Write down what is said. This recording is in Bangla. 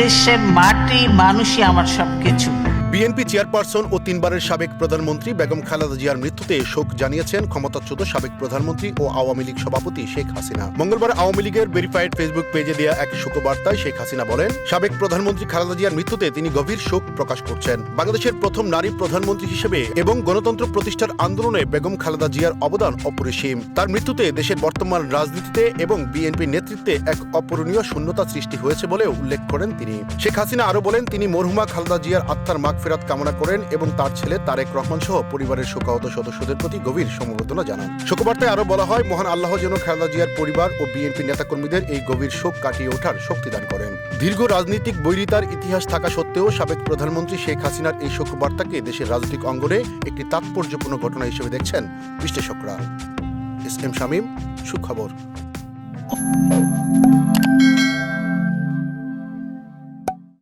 দেশের মাটি মানুষই আমার সবকিছু। বিএনপি চেয়ারপারসন ও তিনবারের সাবেক প্রধানমন্ত্রী বেগম খালেদা জিয়ার মৃত্যুতে শোক জানিয়েছেন ক্ষমতাচ্যুত সাবেক প্রধানমন্ত্রী ও আওয়ামী লীগ সভাপতি শেখ হাসিনা। মঙ্গলবার আওয়ামী লীগের ভেরিফাইড ফেসবুক পেজে দেওয়া এক শোকবার্তায় শেখ হাসিনা বলেন, সাবেক প্রধানমন্ত্রী খালেদা জিয়ার মৃত্যুতে তিনি গভীর শোক প্রকাশ করছেন। বাংলাদেশের প্রথম নারী প্রধানমন্ত্রী হিসেবে এবং গণতন্ত্র প্রতিষ্ঠার আন্দোলনে বেগম খালেদা জিয়ার অবদান অপরিসীম। তার মৃত্যুতে দেশের বর্তমান রাজনীতিতে এবং বিএনপির নেতৃত্বে এক অপূরণীয় শূন্যতা সৃষ্টি হয়েছে বলে উল্লেখ করেন তিনি। শেখ হাসিনা আরও বলেন, তিনি মরহুমা খালেদা জিয়ার আত্মার মাগফেরাত কামনা করেন এবং তার ছেলে তারেক রহমান সহ পরিবারের শোকাহত সদস্যদের প্রতি গভীর সমবেদনা জানান। শোকবার্তায় আরও বলা হয়, মহান আল্লাহ যেন খালেদা জিয়ার পরিবার ও বিএনপি নেতাকর্মীদের এই গভীর শোক কাটিয়ে ওঠার শক্তি দান করেন। দীর্ঘ রাজনৈতিক বৈরিতার ইতিহাস থাকা সত্ত্বেও সাবেক প্রধানমন্ত্রী শেখ হাসিনার এই শোকবার্তাকে দেশের রাজনৈতিক অঙ্গনে একটি তাৎপর্যপূর্ণ ঘটনা হিসেবে দেখছেন বিশ্লেষকরা। এস এম শামীম, সুখবর।